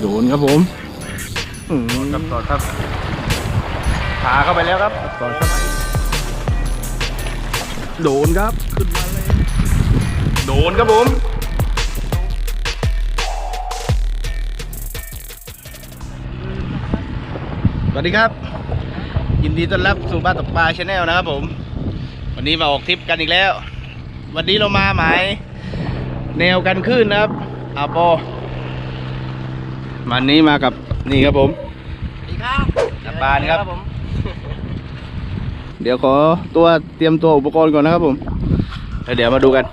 โดนครับผมอืมครับต่อครับขาเข้าไปแล้วครับต่อครับโดนครับขึ้นมาเลยโดนครับผมสวัสดีครับ ยินดีต้อนรับสู่บ้านตกปลาชาแนลนะครับผม วันนี้มาออกทริปกันอีกแล้ว วันนี้เรามาหมายแนวกันขึ้นนะครับอาโป วันนี้มากับนี่ครับผมดีครับกัปานครับ ผมเดี๋ยวขอตัวเตรียมตัวอุปกรณ์ก่อนนะครับผมแล้วเดี๋ยวมาดูกัน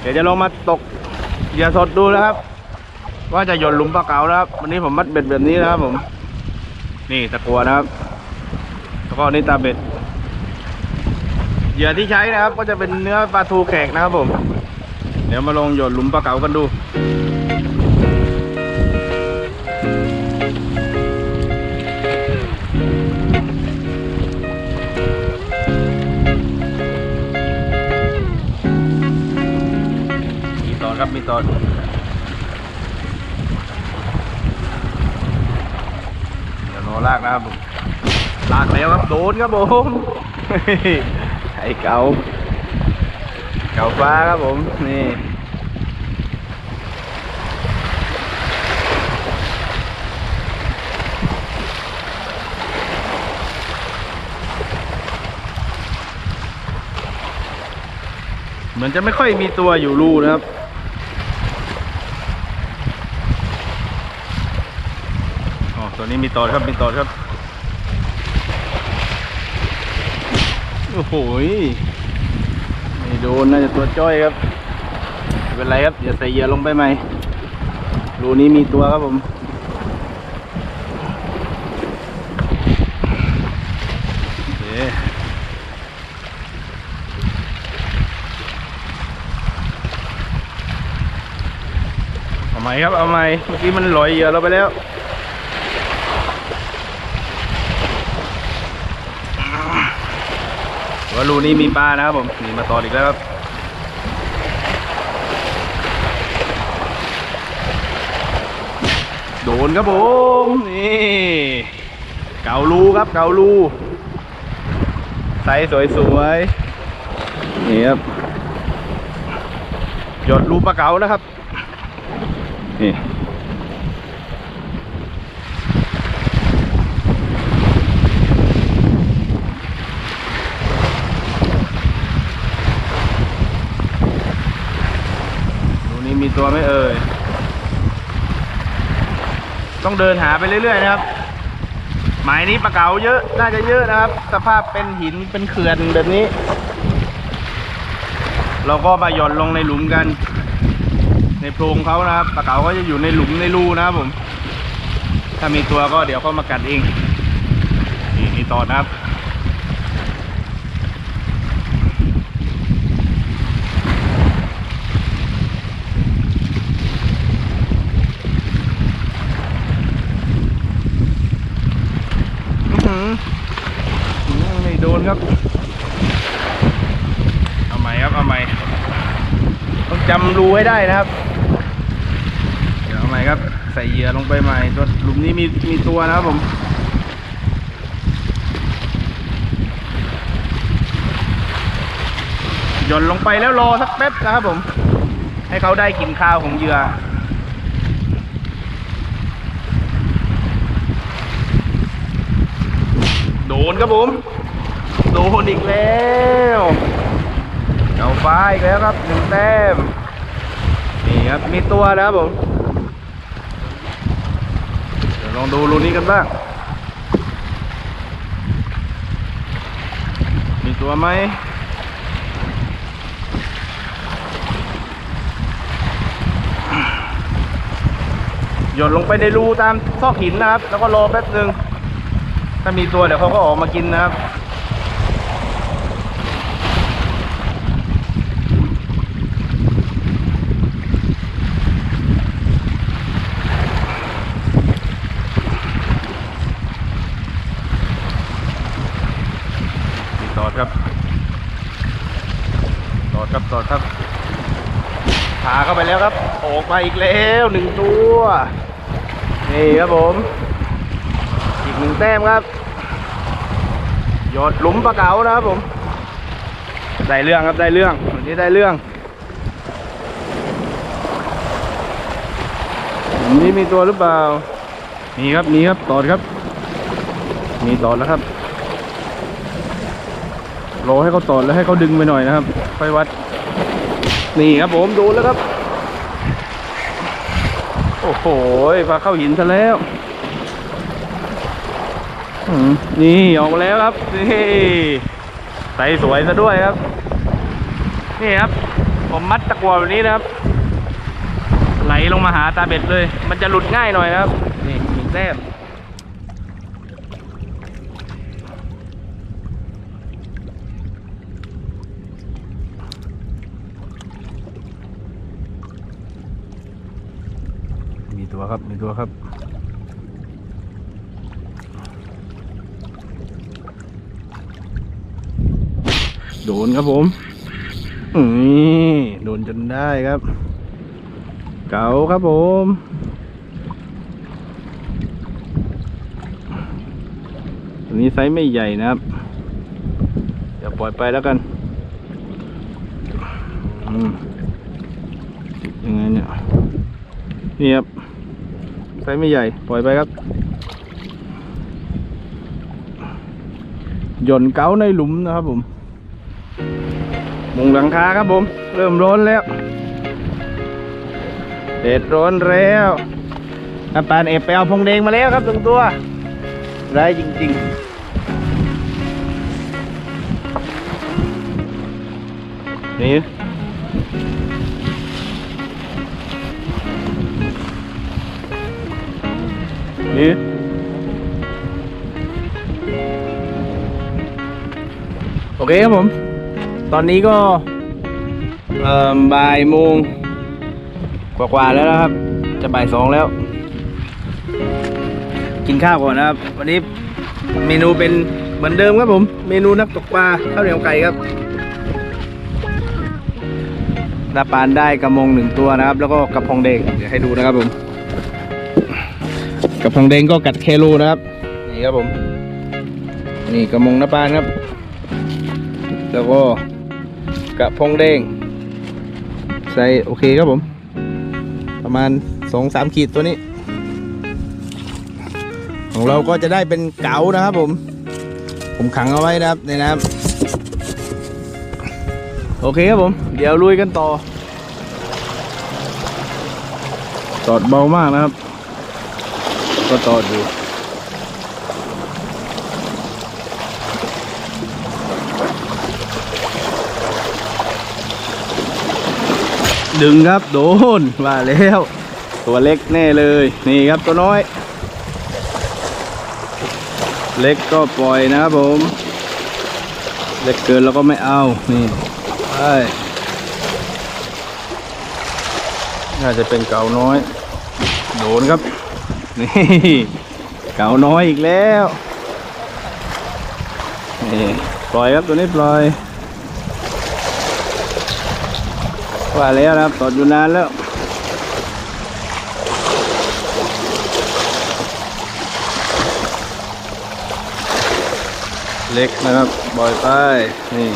เดี๋ยวจะลองมาตกเหยื่อสดดูนะครับ ว่าจะหย่อนหลุมปลาเก๋านะครับ วันนี้ผมมัดเบ็ดแบบนี้นะครับผม นี่ตะกัวนะครับแล้วก็นี่ตาเบ็ดเหยื่อที่ใช้นะครับ ก็จะเป็นเนื้อปลาทูแขกนะครับผม เดี๋ยวมาลองหย่อนหลุมปลาเก๋ากันดู มีตอนครับมีตอนเดี๋ยวรอลากนะครับผมลากแล้วครับโดนครับผมไอ้เก่าเก่าฟ้าครับผมนี่เหมือนจะไม่ค่อยมีตัวอยู่รูนะครับ อ๋อ ตัวนี้มีตอดครับมีตอดครับ โอ้โหไม่โดนน่าจะตัวจ้อยครับเป็นไรครับอย่าใส่เหยื่อลงไปใหม่รูนี้มีตัวครับผมโอเคเอาใหมครับเอาใหมเมื่อกี้มันลอยเหยื่อเราไปแล้ว ว่ารูนี้มีปลานะครับผมนี่มาต่ออีกแล้วครับโดนครับผมนี่เกาลูครับเกาลูไซส์สวยๆนี่ครับหยดรูปลาเก๋านะครับนี่ ตัวไม่เอ่ย ต้องเดินหาไปเรื่อยๆนะครับ หมายนี้ปลาเก๋าเยอะ น่าจะเยอะนะครับ สภาพเป็นหินเป็นเขื่อนแบบนี้ เราก็มาหย่อนลงในหลุมกัน ในโพรงเขานะครับปลาเก๋าก็จะอยู่ในหลุมในรูนะครับผม ถ้ามีตัวก็เดี๋ยวเขามากัดเอง นี่นี่ต่อนะครับ อื้อหืออื้อไม่โดนครับ เอาใหม่ครับ เอาใหม่ ต้องจำ รูให้ได้นะครับ เดี๋ยวเอาใหม่ครับ ใส่เหยื่อลงไปใหม่ตัวหลุมนี้มีมีตัวนะครับผมหย่อนลงไปแล้วรอสักแป๊บนะครับผม ให้เขาได้กลินข้าวของเหยื่อโดนครับผม โดนอีกแล้ว เอาฟ้าอีกแล้วครับหนึ่งแต้ม นี่ครับ มีตัวแล้วครับผม เดี๋ยวลองดูรูนี้กันบ้าง มีตัวไหมหย่อนลงไปในรูตามซอกหินนะครับ แล้วก็รอแป๊บหนึ่งถ้ามีตัวเดี๋ยวเขาก็ออกมากินนะครับ ตอดครับตอดครับตอดครับทาเข้าไปแล้วครับ ออกมาอีกแล้วหนึ่งตัว นี่ครับผม อีกหนึ่งแต้มครับ หยดหลุมปลาเก๋านะครับผม ได้เรื่องครับได้เรื่องวันนี้ได้เรื่องนี้มีตัวหรือเปล่า มีครับ มีครับ ตอดครับ มีตอดแล้วครับ รอให้เขาตอดแล้วให้เขาดึงไปหน่อยนะครับ ค่อยวัด นี่ครับผมดนแล้วครับ โอ้โหพาเข้าหินซะแล้วนี่ออกมาแล้วครับนี่ใสสวยซะด้วยครับ นี่ครับ ผมมัดตะกั่วแบบนี้นะครับ ไหลลงมาหาตาเบ็ดเลย มันจะหลุดง่ายหน่อยนะครับ นี่หนึ่งแต้ม ครับมีตัวครับโดนครับผมอืมโดนจนได้ครับ เก๋าครับผมตัวนี้ไซส์ไม่ใหญ่นะครับ เดี๋ยวปล่อยไปแล้วกันอืมยังไงเนี่ยนี่ครับ ซส์ไม่ใหญ่ ปล่อยไปครับ หย่อนเก้าในหลุมนะครับผมมุงหลังคาครับผม เริ่มร้อนแล้วเด็ดร้อนแล้วอาปานเอฟไปเอาพงแดงมาแล้วครับหนึงตัวได้จริง ๆนี่ นี่โอเคครับผม ตอนนี้ก็บ่ายโมงกว่าๆแล้วนะครับ จะบ่ายสองแล้ว กินข้าวก่อนนะครับ วันนี้เมนูเป็นเหมือนเดิมครับผม เมนูนักตกปลาข้าวเหนียวไก่ครับนาปานได้กระมงหนึ่งตัวนะครับ แล้วก็กระพงแดงเดี๋ยวให้ดูนะครับผม กระพงแดงก็กัดเคโลนะครับ นี่ครับผม นี่กระมงนาปานครับ แล้วก็กระพงแดง ใส่โอเคครับผม ประมาณสองสามขีดตัวนี้ ของเราก็จะได้เป็นเก๋านะครับผม ผมขังเอาไว้นะครับในน้ำโอเคครับผม เดี๋ยวลุยกันต่อ ตอดเบามากนะครับ ก็ตอดูดึงครับโดนว่าแล้ว ตัวเล็กแน่เลย นี่ครับตัวน้อย เล็กก็ปล่อยนะครับผม เล็กเกินเราก็ไม่เอา นี่ไปน่าจะเป็นเก่าน้อย โดนครับ นี่เก่าน้อยอีกแล้วนี่ปล่อยครับตัวนี้ปล่อยว่าแล้วครับตอดอยู่นานแล้วเล็กนะครับปล่อยไปนี่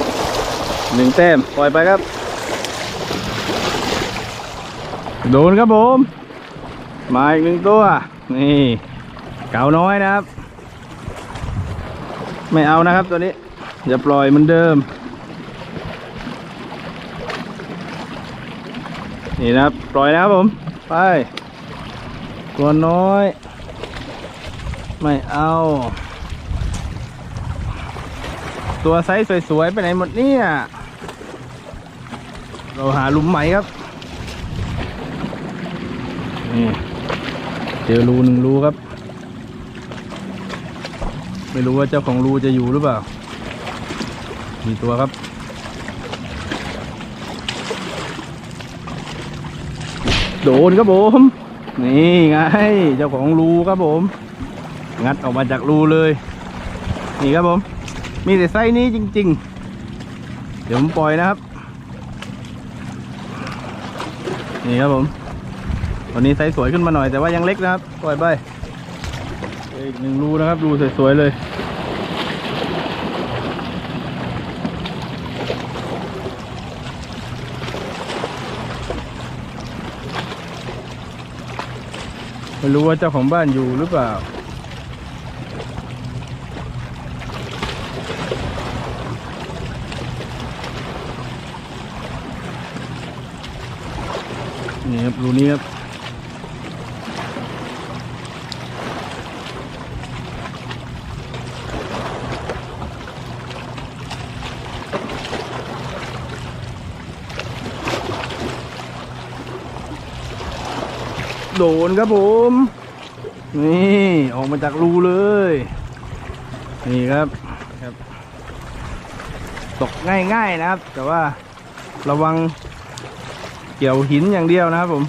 หนึ่งแต้มปล่อยไปครับ โดนครับผมมาอีกหนึ่งตัว นี่ เก่าน้อยนะครับ ไม่เอานะครับตัวนี้อย่าปล่อยเหมือนเดิม นี่นะครับ ปล่อยนะครับผม ไป ตัวน้อย ไม่เอา ตัวไซส์สวยๆ ไปไหนหมดเนี่ย เราหาหลุมใหม่ครับ นี่ เจอรูหนึ่งรูครับ ไม่รู้ว่าเจ้าของรูจะอยู่หรือเปล่า มีตัวครับ โดนครับผม นี่ไง เจ้าของรูครับผม งัดออกมาจากรูเลย นี่ครับผม มีแต่ไซส์นี้จริง ๆ เดี๋ยวผมปล่อยนะครับ นี่ครับผม วันนี้ไซส์สวยขึ้นมาหน่อยแต่ว่ายังเล็กนะครับ ปล่อยไปอีกหนึ่งรูนะครับ รูสวยๆเลย ไม่รู้ว่าเจ้าของบ้านอยู่หรือเปล่านี่ครับรูนี้ครับ โดนครับผม นี่ออกมาจากรูเลย นี่ครับครับ ตกง่ายๆนะครับ แต่ว่าระวังเกี่ยวหินอย่างเดียวนะครับผม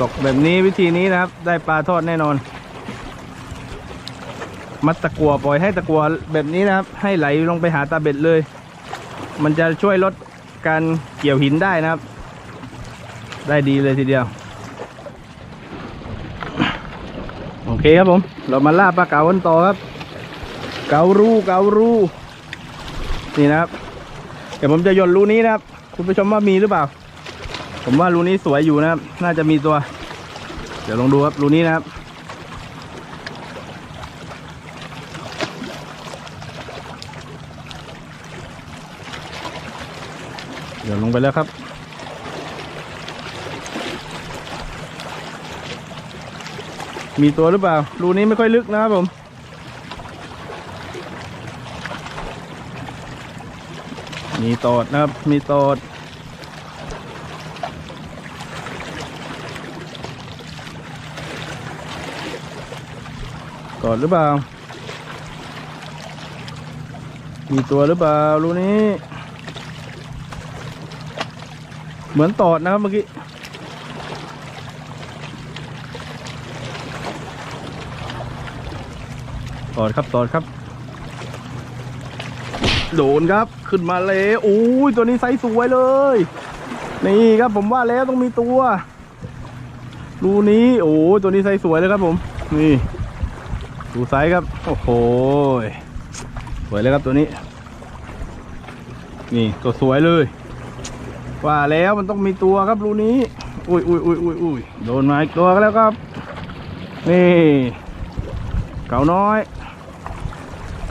ตกแบบนี้วิธีนี้นะครับ ได้ปลาทอดแน่นอน มัดตะกัวปล่อยให้ตะกัวแบบนี้นะครับ ให้ไหลลงไปหาตาเบ็ดเลย มันจะช่วยลดการเกี่ยวหินได้นะครับ ได้ดีเลยทีเดียว โอ เคครับผม เรามาล่าปลาเก๋ากันต่อครับ เก๋ารูเก๋ารูนี่นะครับ เดี๋ยวผมจะโยนรูนี้นะครับ คุณผู้ชมว่ามีหรือเปล่า ผมว่ารูนี้สวยอยู่นะครับ น่าจะมีตัว เดี๋ยวลองดูครับรูนี้นะครับเดี๋ยวลงไปแล้วครับ มีตัวหรือเปล่า รูนี้ไม่ค่อยลึกนะครับผม มีตอดนะครับ มีตอด ตอดหรือเปล่า มีตัวหรือเปล่า รูนี้ เหมือนตอดนะครับเมื่อกี้ ตอดครับตอดครับ โดนครับขึ้นมาเลยอุ้ยตัวนี้ไซส์สวยเลย นี่ครับผมว่าแล้วต้องมีตัวรูนี้โอ้ตัวนี้ไซส์สวยเลยครับผม นี่ดูไซส์ครับ โอ้โหสวยเลยครับตัวนี้ นี่ตัวสวยเลย ว่าแล้วมันต้องมีตัวครับรูนี้อุ้ยอุ้ยอุ้ยอุ้ยอุ้ยโดนมาอีกตัวก็แล้วครับ นี่ เก๋าน้อย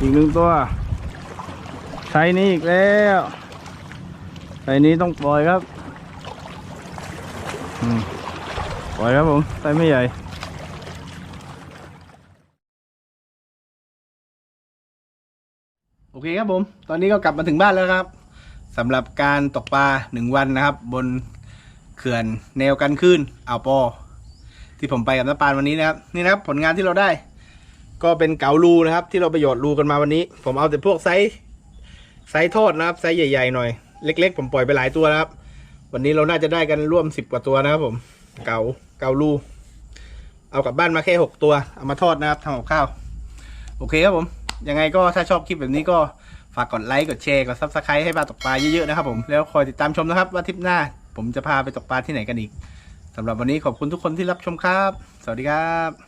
อีกหนึ่งตัวไซส์นี้อีกแล้วไซส์นี้ต้องปล่อยครับปล่อยครับผมไซไม่ใหญ่โอเคครับผม ตอนนี้ก็กลับมาถึงบ้านแล้วครับสำหรับการตกปลาหนึ่งวันนะครับ บนเขื่อนแนวกันคลื่นอ่าวปอ ที่ผมไปกับน้าปานวันนี้นะครับ นี่นะครับผลงานที่เราได้ ก็เป็นเก๋ารูนะครับ ที่เราไปหยอดรูกันมาวันนี้ ผมเอาแต่พวกไซส์ไซส์ทอดนะครับไซส์ใหญ่ๆหน่อย เล็ก ๆ ผมปล่อยไปหลายตัวนะครับ วันนี้เราน่าจะได้กันร่วมสิบกว่าตัวนะครับผม เก๋าเก๋ารูเอากลับบ้านมาแค่หกตัวเอามาทอดนะครับทำกับข้าว โอเคครับผม ยังไงก็ถ้าชอบคลิปแบบนี้ก็ฝากกดไลค์กดแชร์กดซับสไครต์ให้ปลาตกปลาเยอะๆนะครับผมแล้วคอยติดตามชมนะครับว่าทริปหน้า ผมจะพาไปตกปลาที่ไหนกันอีกสำหรับวันนี้ขอบคุณทุกคนที่รับชมครับ สวัสดีครับ